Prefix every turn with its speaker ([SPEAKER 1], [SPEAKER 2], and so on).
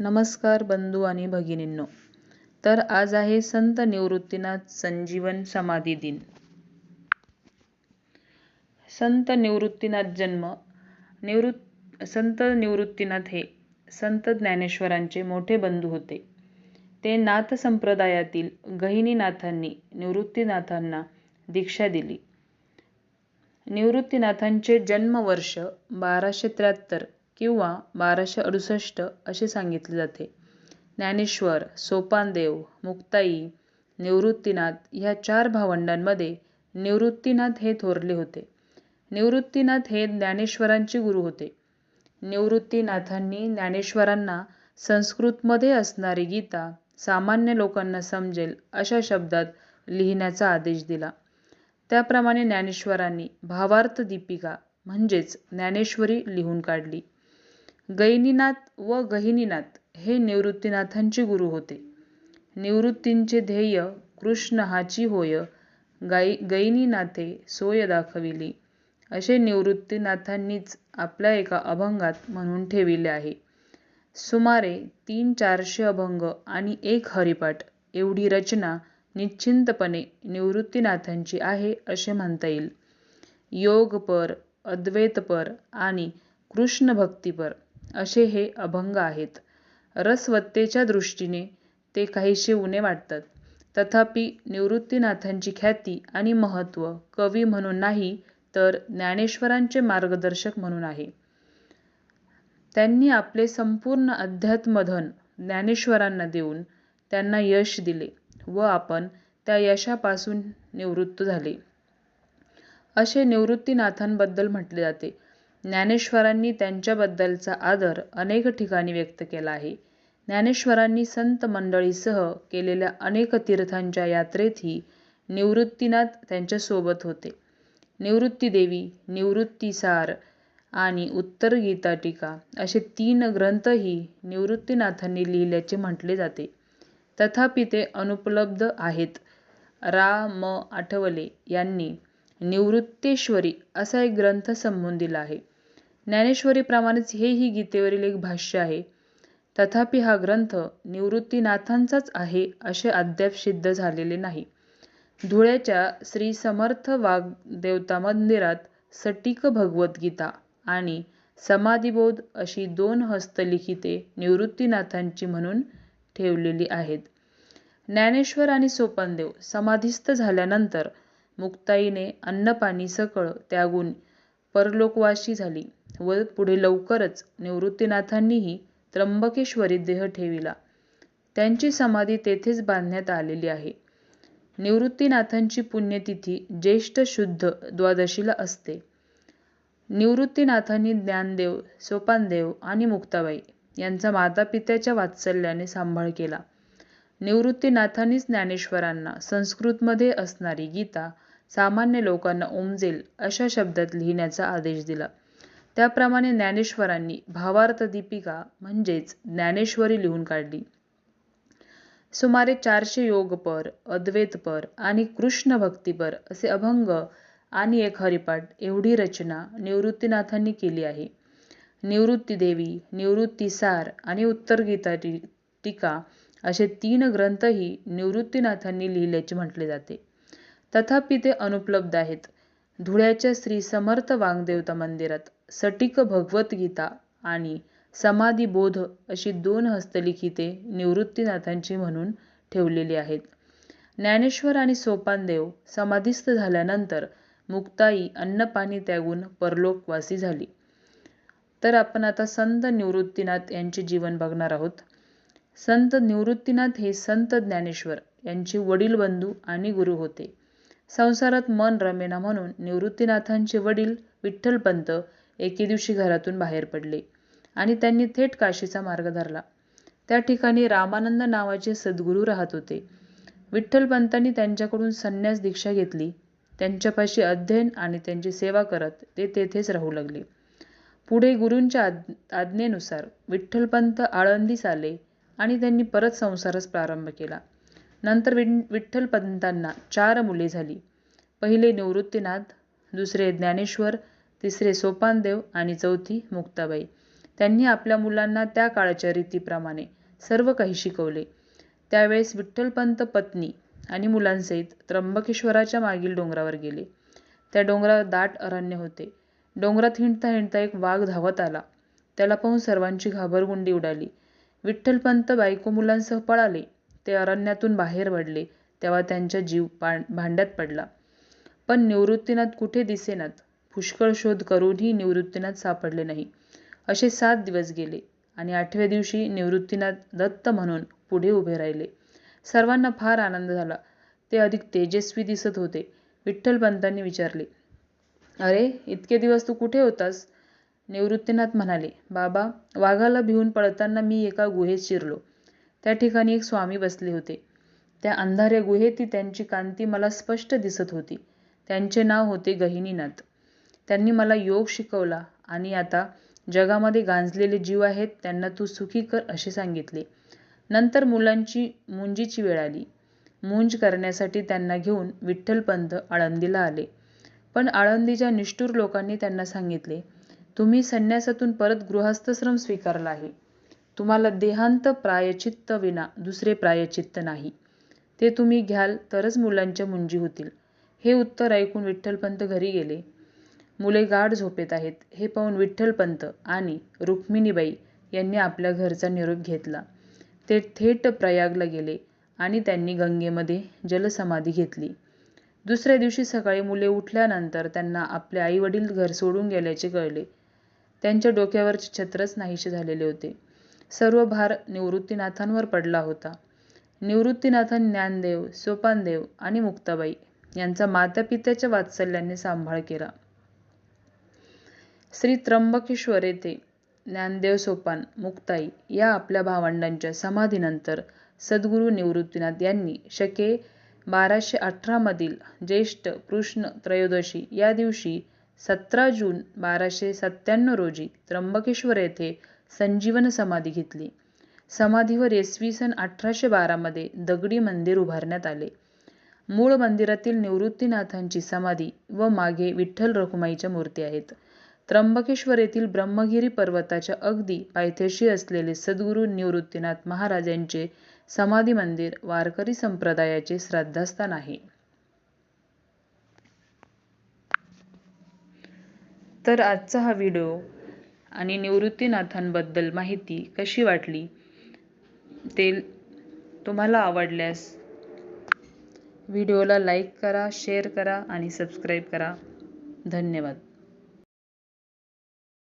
[SPEAKER 1] नमस्कार बंधू आणि भगिनींनो तर आज आहे संत निवृत्तीनाथ संजीवन समाधी दिन संत निवृत्तीनाथ जन्म निवृत्त संत निवृत्तीनाथ हे संत ज्ञानेश्वरांचे मोठे बंधू होते ते नाथ संप्रदायातील गहिनीनाथांनी निवृत्तीनाथांना दीक्षा दिली निवृत्तीनाथांचे जन्मवर्ष बाराशे त्र्याहत्तर किंवा बाराशे अडुसष्ट असे सांगितले जाते ज्ञानेश्वर सोपानदेव मुक्ताई निवृत्तीनाथ ह्या चार भावंडांमध्ये निवृत्तीनाथ हे थोरले होते निवृत्तीनाथ हे ज्ञानेश्वरांचे गुरु होते निवृत्तीनाथांनी ज्ञानेश्वरांना संस्कृतमध्ये असणारी गीता सामान्य लोकांना समजेल अशा शब्दात लिहिण्याचा आदेश दिला त्याप्रमाणे ज्ञानेश्वरांनी भावार्थ दीपिका म्हणजेच ज्ञानेश्वरी लिहून काढली गैनीनाथ व गहिनीनाथ हे निवृत्तीनाथांचे गुरु होते निवृत्तींचे ध्येय कृष्ण हाची होय गाई गैनीनाथे सोय दाखविली असे निवृत्तीनाथांनीच आपल्या एका अभंगात म्हणून ठेविले आहे सुमारे तीन चारशे अभंग आणि एक हरिपाठ एवढी रचना निश्चिंतपणे निवृत्तीनाथांची आहे असे म्हणता येईल योगपर अद्वैतपर आणि कृष्ण भक्तीपर असे हे अभंग आहेत रसवत्तेच्या दृष्टीने ते काहीसे उणे वाटतात तथापि निवृत्तीनाथांची ख्याती आणि महत्त्व कवी म्हणून नाही तर ज्ञानेश्वरांचे मार्गदर्शक म्हणून आहे त्यांनी आपले संपूर्ण अध्यात्म धन ज्ञानेश्वरांना देऊन त्यांना यश दिले व आपण त्या यशापासून निवृत्त झाले असे निवृत्तीनाथांबद्दल म्हटले जाते ज्ञानेश्वरांनी त्यांच्याबद्दलचा आदर अनेक ठिकाणी व्यक्त केला आहे ज्ञानेश्वरांनी संत मंडळीसह केलेल्या अनेक तीर्थांच्या यात्रेतही निवृत्तीनाथ त्यांच्यासोबत होते निवृत्तीदेवी निवृत्तीसार आणि उत्तर गीता टीका असे तीन ग्रंथही निवृत्तीनाथांनी लिहिल्याचे म्हटले जाते तथापि ते अनुपलब्ध आहेत रा म आठवले यांनी निवृत्तेश्वरी असा एक ग्रंथ दिला आहे ज्ञानेश्वरीप्रमाणेच हेही गीतेवरील एक भाष्य आहे तथापि हा ग्रंथ निवृत्तीनाथांचाच आहे असे अद्याप सिद्ध झालेले नाही धुळ्याच्या श्री समर्थ देवता मंदिरात सटीक भगवद्गीता आणि समाधिबोध अशी दोन हस्तलिखिते निवृत्तीनाथांची म्हणून ठेवलेली आहेत ज्ञानेश्वर आणि सोपानदेव समाधीस्थ झाल्यानंतर मुक्ताईने अन्नपाणी सकळ त्यागून परलोकवाशी झाली व पुढे लवकरच निवृत्तीनाथांनीही त्र्यंबकेश्वरी देह ठेविला त्यांची समाधी तेथेच बांधण्यात आलेली आहे निवृत्तीनाथांची पुण्यतिथी ज्येष्ठ शुद्ध द्वादशीला असते निवृत्तीनाथांनी ज्ञानदेव सोपानदेव आणि मुक्ताबाई यांचा माता पित्याच्या वात्सल्याने सांभाळ केला निवृत्तीनाथांनीच ज्ञानेश्वरांना संस्कृतमध्ये असणारी गीता सामान्य लोकांना उमजेल अशा शब्दात लिहिण्याचा आदेश दिला त्याप्रमाणे ज्ञानेश्वरांनी भावार्थ दीपिका म्हणजेच ज्ञानेश्वरी लिहून काढली सुमारे चारशे योगपर अद्वैतपर आणि कृष्ण भक्तीपर असे अभंग आणि एक हरिपाठ एवढी रचना निवृत्तीनाथांनी केली आहे निवृत्ती देवी निवृत्ती सार आणि उत्तर गीता टीका असे तीन ग्रंथही निवृत्तीनाथांनी लिहिल्याचे म्हटले जाते तथापि ते अनुपलब्ध आहेत धुळ्याच्या श्री समर्थ वांगदेवता मंदिरात सटीक गीता आणि समाधी बोध अशी दोन हस्तलिखिते निवृत्तीनाथांची म्हणून ठेवलेली आहेत ज्ञानेश्वर आणि सोपानदेव समाधीस्थ झाल्यानंतर मुक्ताई अन्नपाणी त्यागून परलोकवासी झाली तर आपण आता संत निवृत्तीनाथ यांचे जीवन बघणार आहोत संत निवृत्तीनाथ हे संत ज्ञानेश्वर यांचे वडील बंधू आणि गुरु होते संसारात मन रमेना म्हणून निवृत्तीनाथांचे वडील विठ्ठलपंत एके दिवशी घरातून बाहेर पडले आणि त्यांनी थेट काशीचा मार्ग धरला त्या ठिकाणी रामानंद नावाचे सद्गुरू राहत होते विठ्ठलपंतांनी त्यांच्याकडून संन्यास दीक्षा घेतली त्यांच्यापाशी अध्ययन आणि त्यांची सेवा करत ते तेथेच राहू लागले पुढे गुरूंच्या आद आज्ञेनुसार विठ्ठलपंत आळंदीस आले आणि त्यांनी परत संसारास प्रारंभ केला नंतर वि विठ्ठलपंतांना चार मुले झाली पहिले निवृत्तीनाथ दुसरे ज्ञानेश्वर तिसरे सोपानदेव आणि चौथी मुक्ताबाई त्यांनी आपल्या मुलांना त्या काळाच्या रीतीप्रमाणे सर्व काही शिकवले त्यावेळेस विठ्ठलपंत पत्नी आणि मुलांसहित त्र्यंबकेश्वराच्या मागील डोंगरावर गेले त्या डोंगरावर दाट अरण्य होते डोंगरात हिंडता हिंडता एक वाघ धावत आला त्याला पाहून सर्वांची घाबरगुंडी उडाली विठ्ठलपंत बायको मुलांसह पळाले ते अरण्यातून बाहेर पडले तेव्हा त्यांचा जीव भांड्यात पडला पण निवृत्तीनाथ कुठे दिसेनात पुष्कळ शोध करूनही निवृत्तीनाथ सापडले नाही असे सात दिवस गेले आणि आठव्या दिवशी निवृत्तीनाथ दत्त म्हणून पुढे उभे राहिले सर्वांना फार आनंद झाला ते अधिक तेजस्वी दिसत होते विठ्ठल पंतांनी विचारले अरे इतके दिवस तू कुठे होतास निवृत्तीनाथ म्हणाले बाबा वाघाला भिवून पळताना मी एका गुहेत शिरलो त्या ठिकाणी एक स्वामी बसले होते त्या अंधाऱ्या गुहेत त्यांची कांती मला स्पष्ट दिसत होती त्यांचे नाव होते गहिनीनाथ त्यांनी मला योग शिकवला आणि आता जगामध्ये गांजलेले जीव आहेत त्यांना तू सुखी कर असे सांगितले नंतर मुलांची मुंजीची वेळ आली मुंज करण्यासाठी त्यांना घेऊन विठ्ठलपंत आळंदीला आले पण आळंदीच्या निष्ठूर लोकांनी त्यांना सांगितले तुम्ही संन्यासातून परत गृहस्थश्रम स्वीकारला आहे तुम्हाला देहांत प्रायचित्त विना दुसरे प्रायचित्त नाही ते तुम्ही घ्याल तरच मुलांच्या मुंजी होतील हे उत्तर ऐकून विठ्ठलपंत घरी गेले मुले गाढ झोपेत आहेत हे पाहून विठ्ठलपंत आणि रुक्मिणीबाई यांनी आपल्या घरचा निरोप घेतला. ते थेट प्रयागला गेले आणि त्यांनी गंगेमध्ये जलसमाधी घेतली. दुसऱ्या दिवशी सकाळी मुले उठल्यानंतर त्यांना आपले वडील घर सोडून गेल्याचे कळले. त्यांच्या डोक्यावरचे छत्रच नाहीसे झालेले होते. सर्व भार निवृत्तीनाथांवर पडला होता. निवृत्तीनाथन ज्ञानदेव, सोपानदेव आणि मुक्ताबाई यांचा मातापित्याच्या वात्सल्याने सांभाळ केला. श्री त्र्यंबकेश्वर येथे ज्ञानदेव सोपान मुक्ताई या आपल्या भावंडांच्या समाधीनंतर सद्गुरू निवृत्तीनाथ यांनी शके बाराशे अठरामधील ज्येष्ठ कृष्ण त्रयोदशी या दिवशी सतरा जून बाराशे सत्त्याण्णव रोजी त्र्यंबकेश्वर येथे संजीवन समाधी घेतली समाधीवर इसवी सन अठराशे बारामध्ये दगडी मंदिर उभारण्यात आले मूळ मंदिरातील निवृत्तीनाथांची समाधी व मागे विठ्ठल रखुमाईच्या मूर्ती आहेत त्र्यंबकेश्वर येथील ब्रह्मगिरी पर्वताच्या अगदी पायथ्याशी असलेले सद्गुरू निवृत्तीनाथ महाराज यांचे समाधी मंदिर वारकरी संप्रदायाचे श्रद्धास्थान आहे तर आजचा हा व्हिडिओ आणि निवृत्तीनाथांबद्दल माहिती कशी वाटली ते तुम्हाला आवडल्यास व्हिडिओला लाईक करा शेअर करा आणि सबस्क्राईब करा धन्यवाद